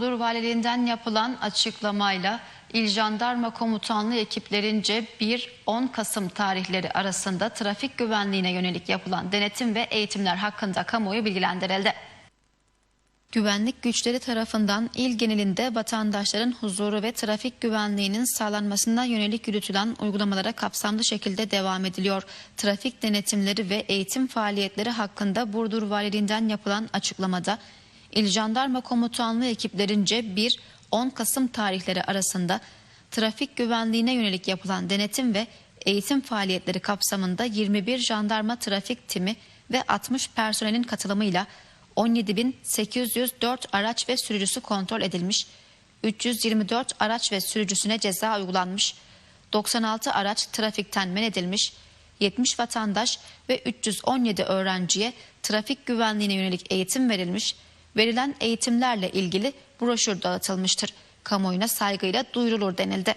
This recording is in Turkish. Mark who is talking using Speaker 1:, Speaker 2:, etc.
Speaker 1: Burdur Valiliğinden yapılan açıklamayla İl Jandarma Komutanlığı ekiplerince 1-10 Kasım tarihleri arasında trafik güvenliğine yönelik yapılan denetim ve eğitimler hakkında kamuoyu bilgilendirildi. Güvenlik güçleri tarafından il genelinde vatandaşların huzuru ve trafik güvenliğinin sağlanmasına yönelik yürütülen uygulamalara kapsamlı şekilde devam ediliyor. Trafik denetimleri ve eğitim faaliyetleri hakkında Burdur Valiliğinden yapılan açıklamada İl Jandarma Komutanlığı ekiplerince 1-10 Kasım tarihleri arasında trafik güvenliğine yönelik yapılan denetim ve eğitim faaliyetleri kapsamında 21 jandarma trafik timi ve 60 personelin katılımıyla 17.804 araç ve sürücüsü kontrol edilmiş, 324 araç ve sürücüsüne ceza uygulanmış, 96 araç trafikten men edilmiş, 70 vatandaş ve 317 öğrenciye trafik güvenliğine yönelik eğitim verilmiş, verilen eğitimlerle ilgili broşür dağıtılmıştır. Kamuoyuna saygıyla duyurulur denildi.